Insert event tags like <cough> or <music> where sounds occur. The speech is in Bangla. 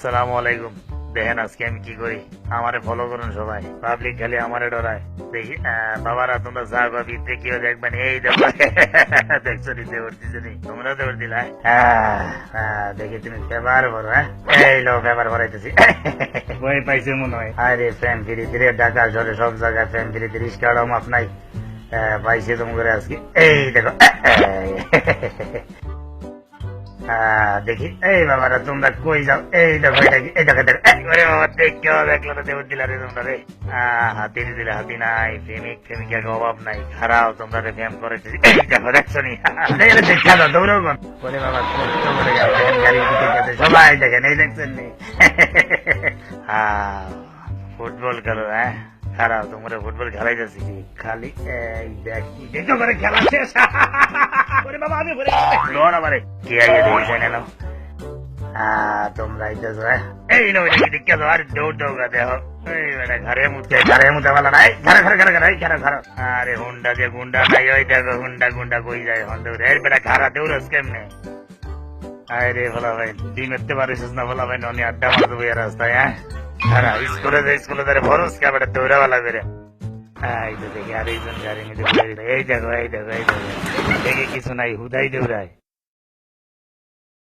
সালামু আলাইকুম। দেখেন আজকে আমি কি করি? আমারে ফলো করুন সবাই। পাবলিক খালি আমারে ডরায়। দেখি বাবারা তোমরা যা ভিতরে কেউ দেখবেন। এই দেখো <laughs> দেখছ নি। দেবর দিদি তোমরা দেবর দিলা দেখি তুমি পেপার ভরো হ্যাঁ? এই লো পেপার ভরাইতেছি। <laughs> বই পাইছে মনে হয়। আরে ফ্যান ফিরি ফিরে ঢাকা শহরে সব জায়গায় ফ্যান ফিরি ফিরি রিস্কারও মাপ নাই। পাইছে তুমি করে আজকে। এই দেখো <laughs> দেখি এই বাবারা তোমরা কই যাও? এই দেখো এটা কি ওরে বাবা, দেখো দেখল তো দেবর দিলা রে তোমরা রে। দিলে, হাতি নাই, প্রেমিক, প্রেমিকার অভাব নাই। খারাপ তোমরা রে এই দেখো, দেখছ নি? ওরে বাবা কষ্ট করে গেল গাড়ি দিকে গেছে, সবাই দেখেন, এই দেখছেন নি? <laughs> ফুটবল খেলো হ্যাঁ? খারাপ তোমরা ফুটবল খেলাই যাচ্ছি খালি এই দেখ, দেখো করে খেলা শেষ। <laughs> ওরে বাবা, আমি হ্যাঁ এই এই যে গুন্ডা নাই ওই দেখো, হুন্ডা গুন্ডা যায় হন দৌড়স কেমনে? আরে বলা ভাই দিন হতে পারিস বলা ভাই আড্ডা মারতে বই রাস্তায় হ্যাঁ? বেরে এই তো দেখি আর এইজন গাড়ি নিতে এই দেখো এই দেখো এই দেখো। দেখে কিছু নাই, হুদাই দৌড়ায়।